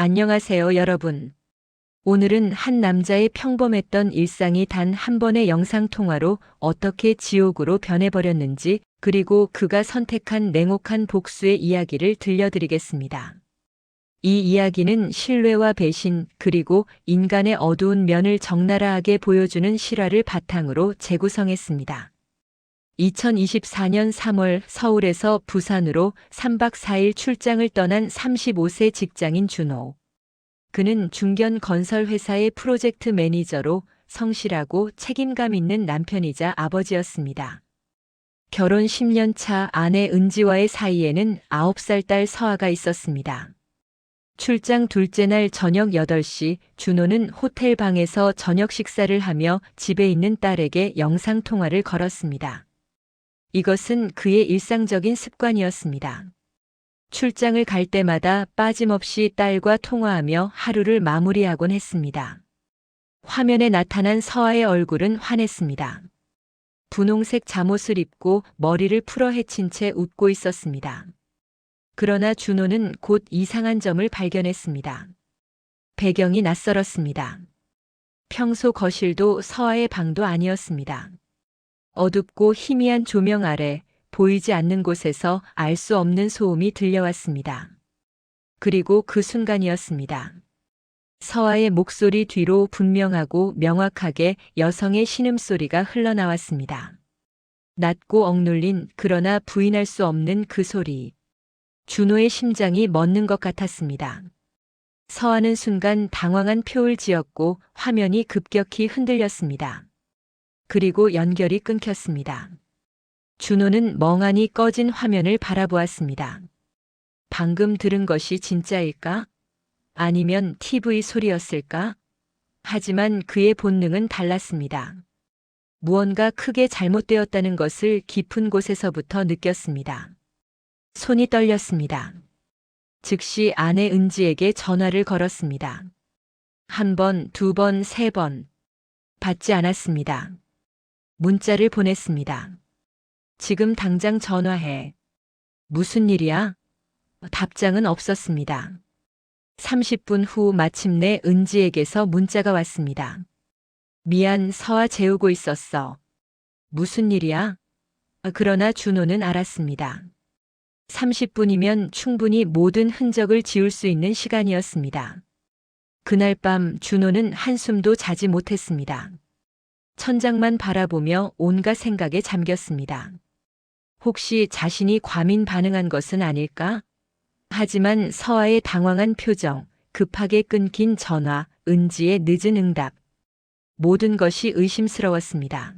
안녕하세요, 여러분. 오늘은 한 남자의 평범했던 일상이 단 한 번의 영상통화로 어떻게 지옥으로 변해버렸는지, 그리고 그가 선택한 냉혹한 복수의 이야기를 들려드리겠습니다. 이 이야기는 신뢰와 배신, 그리고 인간의 어두운 면을 적나라하게 보여주는 실화를 바탕으로 재구성했습니다. 2024년 3월 서울에서 부산으로 3박 4일 출장을 떠난 35세 직장인 준호. 그는 중견 건설 회사의 프로젝트 매니저로 성실하고 책임감 있는 남편이자 아버지였습니다. 결혼 10년 차 아내 은지와의 사이에는 9살 딸 서아가 있었습니다. 출장 둘째 날 저녁 8시 준호는 호텔 방에서 저녁 식사를 하며 집에 있는 딸에게 영상 통화를 걸었습니다. 이것은 그의 일상적인 습관이었습니다. 출장을 갈 때마다 빠짐없이 딸과 통화하며 하루를 마무리하곤 했습니다. 화면에 나타난 서아의 얼굴은 환했습니다. 분홍색 잠옷을 입고 머리를 풀어 헤친 채 웃고 있었습니다. 그러나 준호는 곧 이상한 점을 발견했습니다. 배경이 낯설었습니다. 평소 거실도 서아의 방도 아니었습니다. 어둡고 희미한 조명 아래 보이지 않는 곳에서 알 수 없는 소음이 들려왔습니다. 그리고 그 순간이었습니다. 서아의 목소리 뒤로 분명하고 명확하게 여성의 신음소리가 흘러나왔습니다. 낮고 억눌린 그러나 부인할 수 없는 그 소리. 준호의 심장이 멎는 것 같았습니다. 서아는 순간 당황한 표를 지었고 화면이 급격히 흔들렸습니다. 그리고 연결이 끊겼습니다. 준호는 멍하니 꺼진 화면을 바라보았습니다. 방금 들은 것이 진짜일까? 아니면 TV 소리였을까? 하지만 그의 본능은 달랐습니다. 무언가 크게 잘못되었다는 것을 깊은 곳에서부터 느꼈습니다. 손이 떨렸습니다. 즉시 아내 은지에게 전화를 걸었습니다. 한 번, 두 번, 세 번. 받지 않았습니다. 문자를 보냈습니다. 지금 당장 전화해. 무슨 일이야? 답장은 없었습니다. 30분 후 마침내 은지에게서 문자가 왔습니다. 미안, 서아 재우고 있었어. 무슨 일이야? 그러나 준호는 알았습니다. 30분이면 충분히 모든 흔적을 지울 수 있는 시간이었습니다. 그날 밤 준호는 한숨도 자지 못했습니다. 천장만 바라보며 온갖 생각에 잠겼습니다. 혹시 자신이 과민 반응한 것은 아닐까? 하지만 서아의 당황한 표정, 급하게 끊긴 전화, 은지의 늦은 응답. 모든 것이 의심스러웠습니다.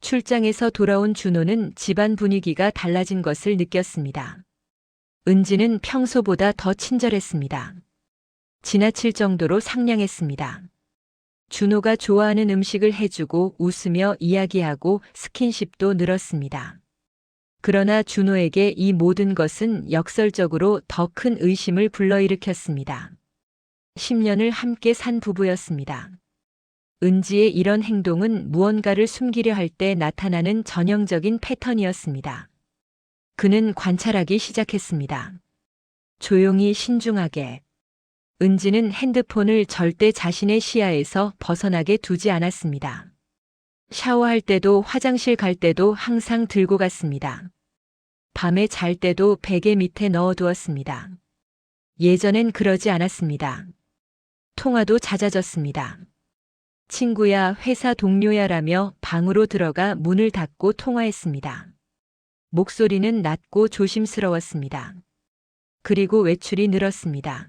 출장에서 돌아온 준호는 집안 분위기가 달라진 것을 느꼈습니다. 은지는 평소보다 더 친절했습니다. 지나칠 정도로 상냥했습니다. 준호가 좋아하는 음식을 해주고 웃으며 이야기하고 스킨십도 늘었습니다. 그러나 준호에게 이 모든 것은 역설적으로 더 큰 의심을 불러일으켰습니다. 10년을 함께 산 부부였습니다. 은지의 이런 행동은 무언가를 숨기려 할 때 나타나는 전형적인 패턴이었습니다. 그는 관찰하기 시작했습니다. 조용히 신중하게. 은지는 핸드폰을 절대 자신의 시야에서 벗어나게 두지 않았습니다. 샤워할 때도 화장실 갈 때도 항상 들고 갔습니다. 밤에 잘 때도 베개 밑에 넣어두었습니다. 예전엔 그러지 않았습니다. 통화도 잦아졌습니다. 친구야, 회사 동료야라며 방으로 들어가 문을 닫고 통화했습니다. 목소리는 낮고 조심스러웠습니다. 그리고 외출이 늘었습니다.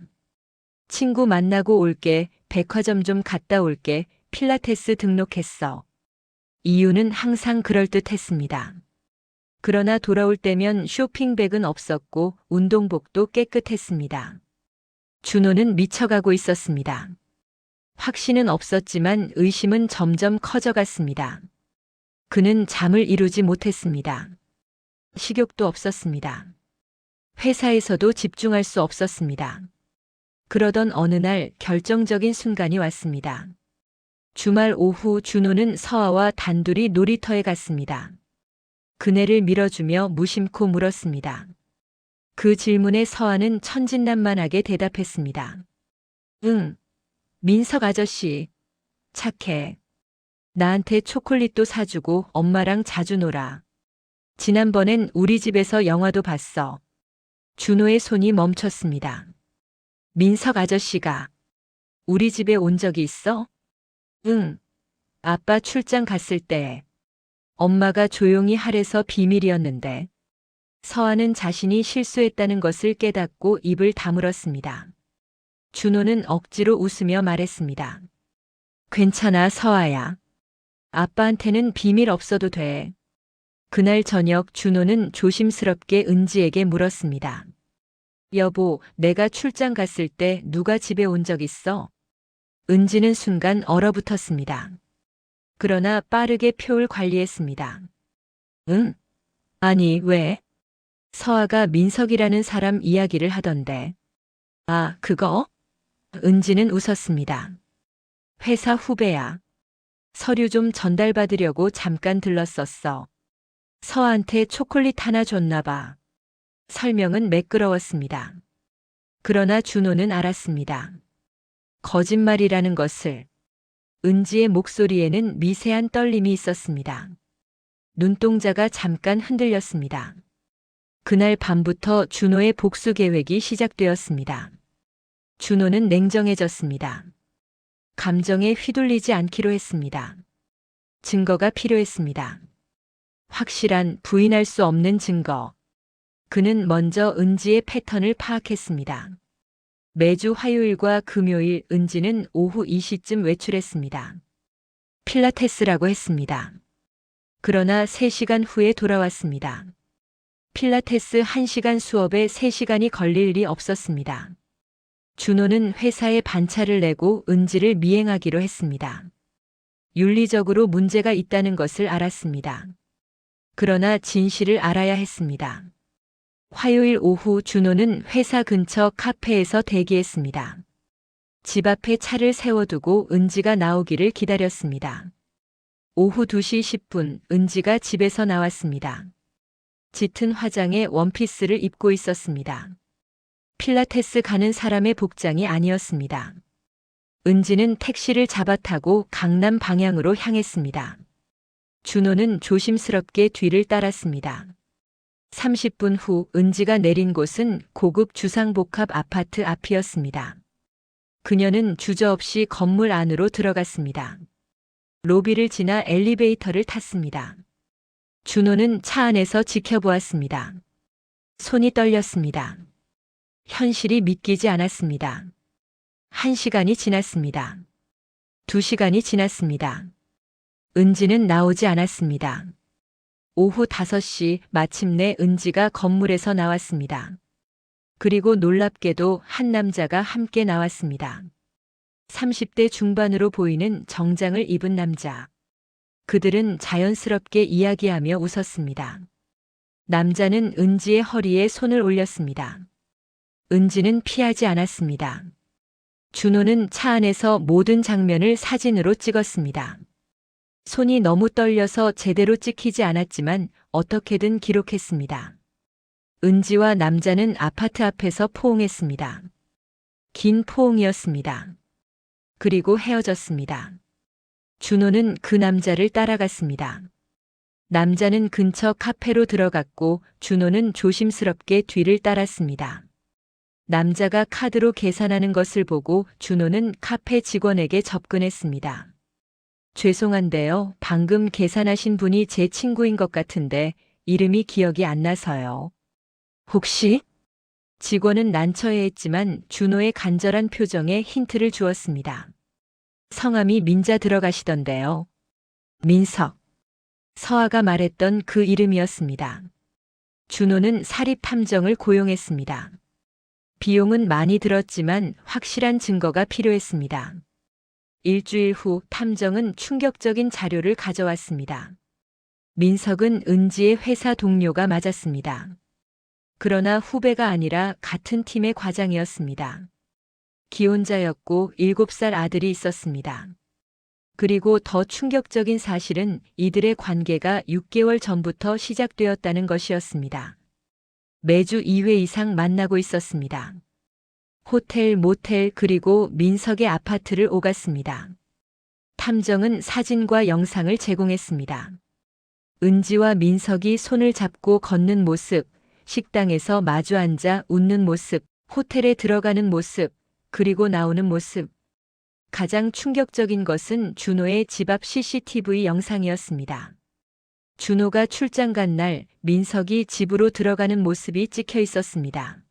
친구 만나고 올게, 백화점 좀 갔다 올게, 필라테스 등록했어. 이유는 항상 그럴듯 했습니다. 그러나 돌아올 때면 쇼핑백은 없었고 운동복도 깨끗했습니다. 준호는 미쳐가고 있었습니다. 확신은 없었지만 의심은 점점 커져갔습니다. 그는 잠을 이루지 못했습니다. 식욕도 없었습니다. 회사에서도 집중할 수 없었습니다. 그러던 어느 날 결정적인 순간이 왔습니다. 주말 오후 준호는 서아와 단둘이 놀이터에 갔습니다. 그네를 밀어주며 무심코 물었습니다. 그 질문에 서아는 천진난만하게 대답했습니다. 응. 민석 아저씨. 착해. 나한테 초콜릿도 사주고 엄마랑 자주 놀아. 지난번엔 우리 집에서 영화도 봤어. 준호의 손이 멈췄습니다. 민석 아저씨가 우리 집에 온 적이 있어? 응. 아빠 출장 갔을 때 엄마가 조용히 하래서 비밀이었는데 서아는 자신이 실수했다는 것을 깨닫고 입을 다물었습니다. 준호는 억지로 웃으며 말했습니다. 괜찮아, 서아야. 아빠한테는 비밀 없어도 돼. 그날 저녁 준호는 조심스럽게 은지에게 물었습니다. 여보, 내가 출장 갔을 때 누가 집에 온 적 있어? 은지는 순간 얼어붙었습니다. 그러나 빠르게 표를 관리했습니다. 응? 아니, 왜? 서아가 민석이라는 사람 이야기를 하던데. 아, 그거? 은지는 웃었습니다. 회사 후배야. 서류 좀 전달받으려고 잠깐 들렀었어. 서아한테 초콜릿 하나 줬나 봐. 설명은 매끄러웠습니다. 그러나 준호는 알았습니다. 거짓말이라는 것을. 은지의 목소리에는 미세한 떨림이 있었습니다. 눈동자가 잠깐 흔들렸습니다. 그날 밤부터 준호의 복수 계획이 시작되었습니다. 준호는 냉정해졌습니다. 감정에 휘둘리지 않기로 했습니다. 증거가 필요했습니다. 확실한 부인할 수 없는 증거. 그는 먼저 은지의 패턴을 파악했습니다. 매주 화요일과 금요일 은지는 오후 2시쯤 외출했습니다. 필라테스라고 했습니다. 그러나 3시간 후에 돌아왔습니다. 필라테스 1시간 수업에 3시간이 걸릴 일이 없었습니다. 준호는 회사에 반차를 내고 은지를 미행하기로 했습니다. 윤리적으로 문제가 있다는 것을 알았습니다. 그러나 진실을 알아야 했습니다. 화요일 오후 준호는 회사 근처 카페에서 대기했습니다. 집 앞에 차를 세워두고 은지가 나오기를 기다렸습니다. 오후 2시 10분 은지가 집에서 나왔습니다. 짙은 화장에 원피스를 입고 있었습니다. 필라테스 가는 사람의 복장이 아니었습니다. 은지는 택시를 잡아 타고 강남 방향으로 향했습니다. 준호는 조심스럽게 뒤를 따랐습니다. 30분 후 은지가 내린 곳은 고급 주상복합 아파트 앞이었습니다. 그녀는 주저없이 건물 안으로 들어갔습니다. 로비를 지나 엘리베이터를 탔습니다. 준호는 차 안에서 지켜보았습니다. 손이 떨렸습니다. 현실이 믿기지 않았습니다. 한 시간이 지났습니다. 두 시간이 지났습니다. 은지는 나오지 않았습니다. 오후 5시 마침내 은지가 건물에서 나왔습니다. 그리고 놀랍게도 한 남자가 함께 나왔습니다. 30대 중반으로 보이는 정장을 입은 남자. 그들은 자연스럽게 이야기하며 웃었습니다. 남자는 은지의 허리에 손을 올렸습니다. 은지는 피하지 않았습니다. 준호는 차 안에서 모든 장면을 사진으로 찍었습니다. 손이 너무 떨려서 제대로 찍히지 않았지만 어떻게든 기록했습니다. 은지와 남자는 아파트 앞에서 포옹했습니다. 긴 포옹이었습니다. 그리고 헤어졌습니다. 준호는 그 남자를 따라갔습니다. 남자는 근처 카페로 들어갔고 준호는 조심스럽게 뒤를 따랐습니다. 남자가 카드로 계산하는 것을 보고 준호는 카페 직원에게 접근했습니다. 죄송한데요. 방금 계산하신 분이 제 친구인 것 같은데 이름이 기억이 안 나서요. 혹시? 직원은 난처해했지만 준호의 간절한 표정에 힌트를 주었습니다. 성함이 민자 들어가시던데요. 민석. 서아가 말했던 그 이름이었습니다. 준호는 사립 탐정을 고용했습니다. 비용은 많이 들었지만 확실한 증거가 필요했습니다. 일주일 후 탐정은 충격적인 자료를 가져왔습니다. 민석은 은지의 회사 동료가 맞았습니다. 그러나 후배가 아니라 같은 팀의 과장이었습니다. 기혼자였고 7살 아들이 있었습니다. 그리고 더 충격적인 사실은 이들의 관계가 6개월 전부터 시작되었다는 것이었습니다. 매주 2회 이상 만나고 있었습니다. 호텔, 모텔, 그리고 민석의 아파트를 오갔습니다. 탐정은 사진과 영상을 제공했습니다. 은지와 민석이 손을 잡고 걷는 모습, 식당에서 마주 앉아 웃는 모습, 호텔에 들어가는 모습, 그리고 나오는 모습. 가장 충격적인 것은 준호의 집 앞 CCTV 영상이었습니다. 준호가 출장 간 날 민석이 집으로 들어가는 모습이 찍혀 있었습니다.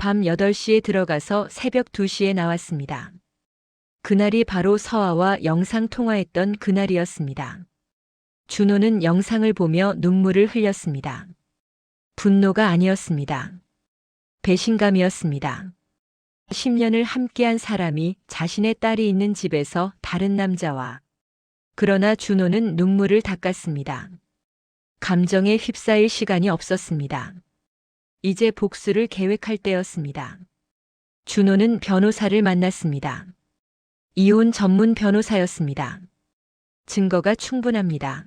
밤 8시에 들어가서 새벽 2시에 나왔습니다. 그날이 바로 서아와 영상 통화했던 그날이었습니다. 준호는 영상을 보며 눈물을 흘렸습니다. 분노가 아니었습니다. 배신감이었습니다. 10년을 함께한 사람이 자신의 딸이 있는 집에서 다른 남자와 그러나 준호는 눈물을 닦았습니다. 감정에 휩싸일 시간이 없었습니다. 이제 복수를 계획할 때였습니다. 준호는 변호사를 만났습니다. 이혼 전문 변호사였습니다. 증거가 충분합니다.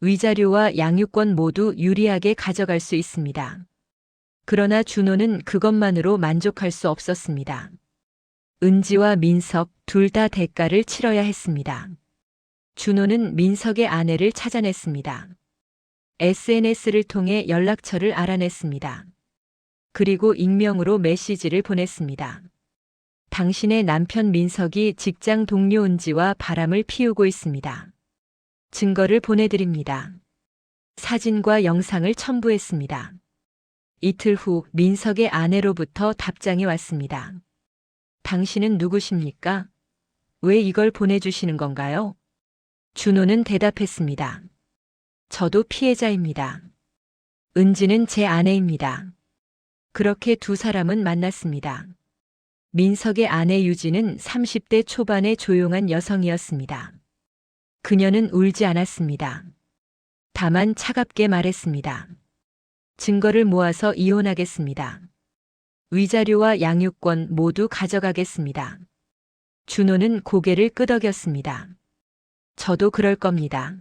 위자료와 양육권 모두 유리하게 가져갈 수 있습니다. 그러나 준호는 그것만으로 만족할 수 없었습니다. 은지와 민석 둘 다 대가를 치러야 했습니다. 준호는 민석의 아내를 찾아냈습니다. SNS를 통해 연락처를 알아냈습니다. 그리고 익명으로 메시지를 보냈습니다. 당신의 남편 민석이 직장 동료 은지와 바람을 피우고 있습니다. 증거를 보내드립니다. 사진과 영상을 첨부했습니다. 이틀 후 민석의 아내로부터 답장이 왔습니다. 당신은 누구십니까? 왜 이걸 보내주시는 건가요? 준호는 대답했습니다. 저도 피해자입니다. 은지는 제 아내입니다. 그렇게 두 사람은 만났습니다. 민석의 아내 유지는 30대 초반의 조용한 여성이었습니다. 그녀는 울지 않았습니다. 다만 차갑게 말했습니다. 증거를 모아서 이혼하겠습니다. 위자료와 양육권 모두 가져가겠습니다. 준호는 고개를 끄덕였습니다. 저도 그럴 겁니다.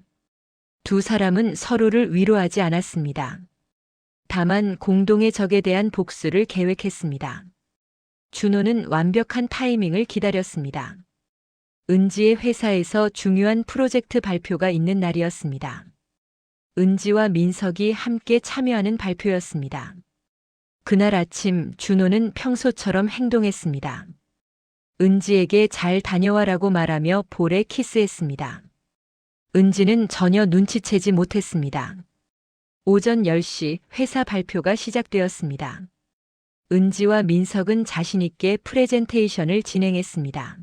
두 사람은 서로를 위로하지 않았습니다. 다만 공동의 적에 대한 복수를 계획했습니다. 준호는 완벽한 타이밍을 기다렸습니다. 은지의 회사에서 중요한 프로젝트 발표가 있는 날이었습니다. 은지와 민석이 함께 참여하는 발표였습니다. 그날 아침 준호는 평소처럼 행동했습니다. 은지에게 잘 다녀와라고 말하며 볼에 키스했습니다. 은지는 전혀 눈치채지 못했습니다. 오전 10시 회사 발표가 시작되었습니다. 은지와 민석은 자신있게 프레젠테이션을 진행했습니다.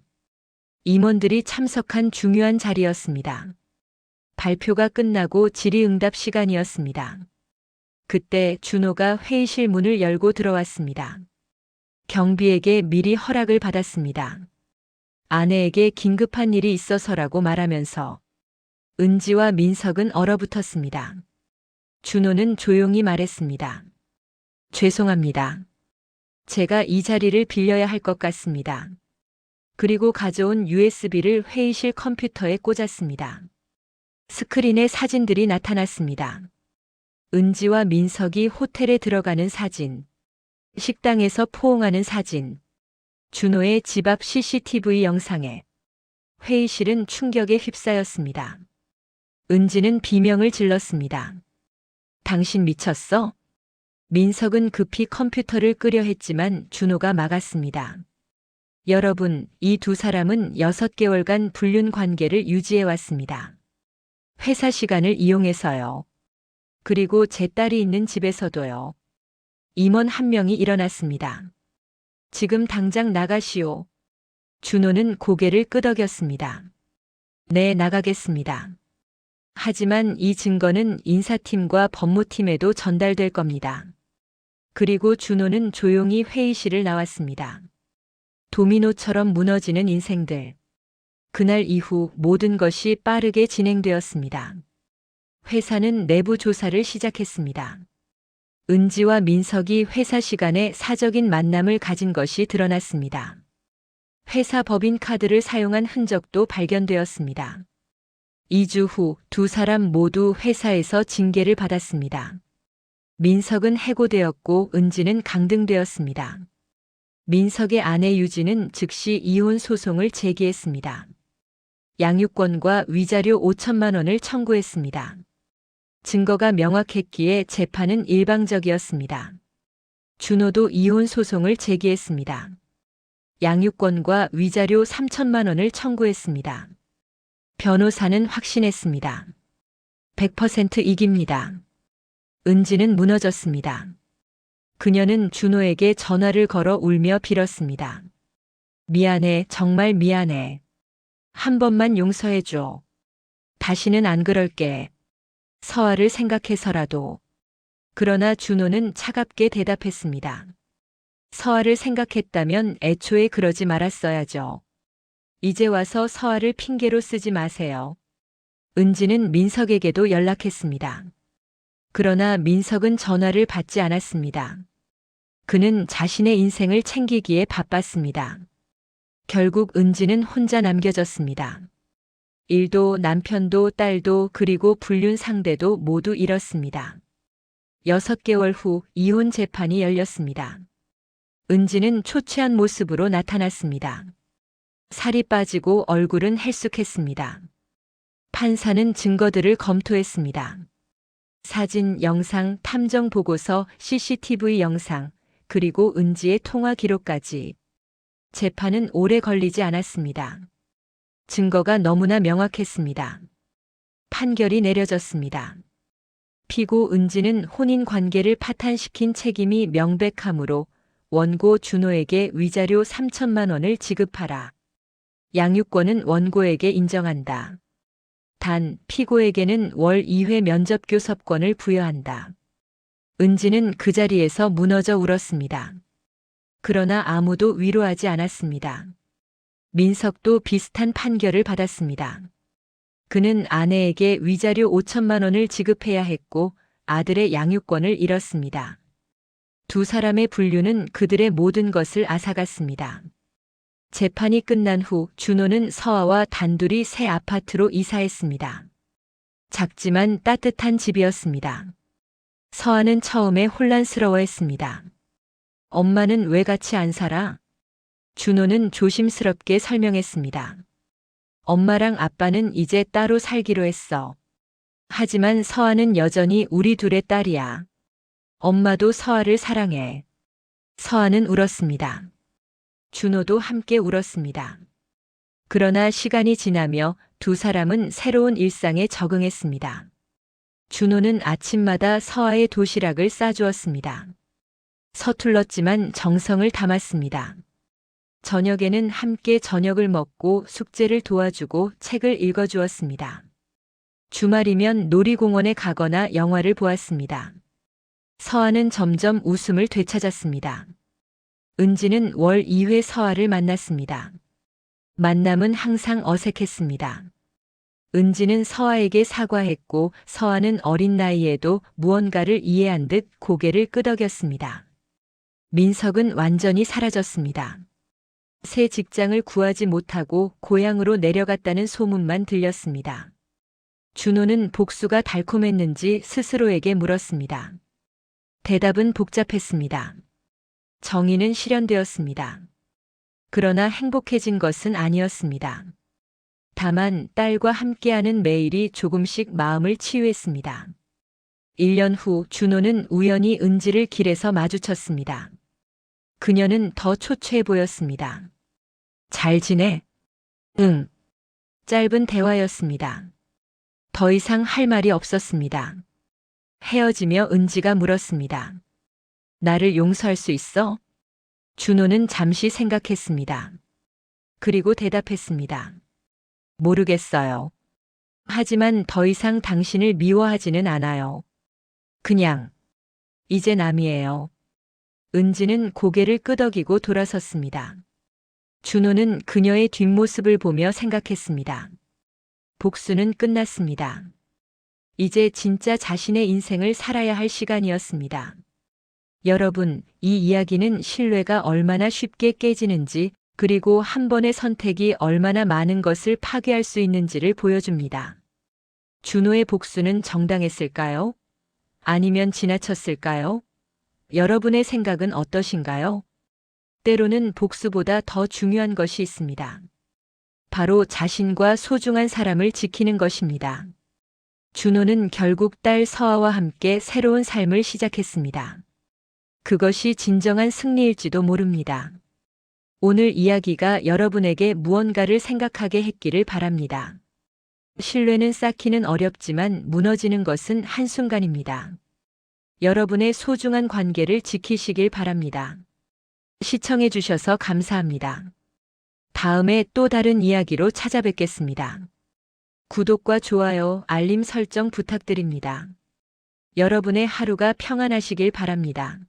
임원들이 참석한 중요한 자리였습니다. 발표가 끝나고 질의응답 시간이었습니다. 그때 준호가 회의실 문을 열고 들어왔습니다. 경비에게 미리 허락을 받았습니다. 아내에게 긴급한 일이 있어서라고 말하면서 은지와 민석은 얼어붙었습니다. 준호는 조용히 말했습니다. 죄송합니다. 제가 이 자리를 빌려야 할 것 같습니다. 그리고 가져온 USB를 회의실 컴퓨터에 꽂았습니다. 스크린에 사진들이 나타났습니다. 은지와 민석이 호텔에 들어가는 사진, 식당에서 포옹하는 사진, 준호의 집 앞 CCTV 영상에 회의실은 충격에 휩싸였습니다. 은지는 비명을 질렀습니다. 당신 미쳤어? 민석은 급히 컴퓨터를 끄려 했지만 준호가 막았습니다. 여러분, 이 두 사람은 6개월간 불륜 관계를 유지해 왔습니다. 회사 시간을 이용해서요. 그리고 제 딸이 있는 집에서도요. 임원 한 명이 일어났습니다. 지금 당장 나가시오. 준호는 고개를 끄덕였습니다. 네, 나가겠습니다. 하지만 이 증거는 인사팀과 법무팀에도 전달될 겁니다. 그리고 준호는 조용히 회의실을 나왔습니다. 도미노처럼 무너지는 인생들. 그날 이후 모든 것이 빠르게 진행되었습니다. 회사는 내부 조사를 시작했습니다. 은지와 민석이 회사 시간에 사적인 만남을 가진 것이 드러났습니다. 회사 법인 카드를 사용한 흔적도 발견되었습니다. 2주 후 두 사람 모두 회사에서 징계를 받았습니다. 민석은 해고되었고 은지는 강등되었습니다. 민석의 아내 유진은 즉시 이혼 소송을 제기했습니다. 양육권과 위자료 5천만 원을 청구했습니다. 증거가 명확했기에 재판은 일방적이었습니다. 준호도 이혼 소송을 제기했습니다. 양육권과 위자료 3천만 원을 청구했습니다. 변호사는 확신했습니다. 100% 이깁니다. 은지는 무너졌습니다. 그녀는 준호에게 전화를 걸어 울며 빌었습니다. 미안해, 정말 미안해. 한 번만 용서해줘. 다시는 안 그럴게. 서아를 생각해서라도. 그러나 준호는 차갑게 대답했습니다. 서아를 생각했다면 애초에 그러지 말았어야죠. 이제 와서 서아를 핑계로 쓰지 마세요. 은지는 민석에게도 연락했습니다. 그러나 민석은 전화를 받지 않았습니다. 그는 자신의 인생을 챙기기에 바빴습니다. 결국 은지는 혼자 남겨졌습니다. 일도 남편도 딸도 그리고 불륜 상대도 모두 잃었습니다. 여섯 개월 후 이혼 재판이 열렸습니다. 은지는 초췌한 모습으로 나타났습니다. 살이 빠지고 얼굴은 헬쑥했습니다. 판사는 증거들을 검토했습니다. 사진, 영상, 탐정 보고서, CCTV 영상, 그리고 은지의 통화 기록까지. 재판은 오래 걸리지 않았습니다. 증거가 너무나 명확했습니다. 판결이 내려졌습니다. 피고 은지는 혼인 관계를 파탄시킨 책임이 명백하므로 원고 준호에게 위자료 3천만 원을 지급하라. 양육권은 원고에게 인정한다. 단 피고에게는 월 2회 면접 교섭권을 부여한다. 은지는 그 자리에서 무너져 울었습니다. 그러나 아무도 위로하지 않았습니다. 민석도 비슷한 판결을 받았습니다. 그는 아내에게 위자료 5천만 원을 지급해야 했고 아들의 양육권을 잃었습니다. 두 사람의 분류는 그들의 모든 것을 앗아갔습니다. 재판이 끝난 후 준호는 서아와 단둘이 새 아파트로 이사했습니다. 작지만 따뜻한 집이었습니다. 서아는 처음에 혼란스러워했습니다. 엄마는 왜 같이 안 살아? 준호는 조심스럽게 설명했습니다. 엄마랑 아빠는 이제 따로 살기로 했어. 하지만 서아는 여전히 우리 둘의 딸이야. 엄마도 서아를 사랑해. 서아는 울었습니다. 준호도 함께 울었습니다. 그러나 시간이 지나며 두 사람은 새로운 일상에 적응했습니다. 준호는 아침마다 서아의 도시락을 싸주었습니다. 서툴렀지만 정성을 담았습니다. 저녁에는 함께 저녁을 먹고 숙제를 도와주고 책을 읽어주었습니다. 주말이면 놀이공원에 가거나 영화를 보았습니다. 서아는 점점 웃음을 되찾았습니다. 은지는 월 2회 서아를 만났습니다. 만남은 항상 어색했습니다. 은지는 서아에게 사과했고 서아는 어린 나이에도 무언가를 이해한 듯 고개를 끄덕였습니다. 민석은 완전히 사라졌습니다. 새 직장을 구하지 못하고 고향으로 내려갔다는 소문만 들렸습니다. 준호는 복수가 달콤했는지 스스로에게 물었습니다. 대답은 복잡했습니다. 정의는 실현되었습니다. 그러나 행복해진 것은 아니었습니다. 다만 딸과 함께하는 매일이 조금씩 마음을 치유했습니다. 1년 후 준호는 우연히 은지를 길에서 마주쳤습니다. 그녀는 더 초췌해 보였습니다. 잘 지내? 응. 짧은 대화였습니다. 더 이상 할 말이 없었습니다. 헤어지며 은지가 물었습니다. 나를 용서할 수 있어? 준호는 잠시 생각했습니다. 그리고 대답했습니다. 모르겠어요. 하지만 더 이상 당신을 미워하지는 않아요. 그냥, 이제 남이에요. 은지는 고개를 끄덕이고 돌아섰습니다. 준호는 그녀의 뒷모습을 보며 생각했습니다. 복수는 끝났습니다. 이제 진짜 자신의 인생을 살아야 할 시간이었습니다. 여러분, 이 이야기는 신뢰가 얼마나 쉽게 깨지는지 그리고 한 번의 선택이 얼마나 많은 것을 파괴할 수 있는지를 보여줍니다. 준호의 복수는 정당했을까요? 아니면 지나쳤을까요? 여러분의 생각은 어떠신가요? 때로는 복수보다 더 중요한 것이 있습니다. 바로 자신과 소중한 사람을 지키는 것입니다. 준호는 결국 딸 서아와 함께 새로운 삶을 시작했습니다. 그것이 진정한 승리일지도 모릅니다. 오늘 이야기가 여러분에게 무언가를 생각하게 했기를 바랍니다. 신뢰는 쌓기는 어렵지만 무너지는 것은 한순간입니다. 여러분의 소중한 관계를 지키시길 바랍니다. 시청해 주셔서 감사합니다. 다음에 또 다른 이야기로 찾아뵙겠습니다. 구독과 좋아요, 알림 설정 부탁드립니다. 여러분의 하루가 평안하시길 바랍니다.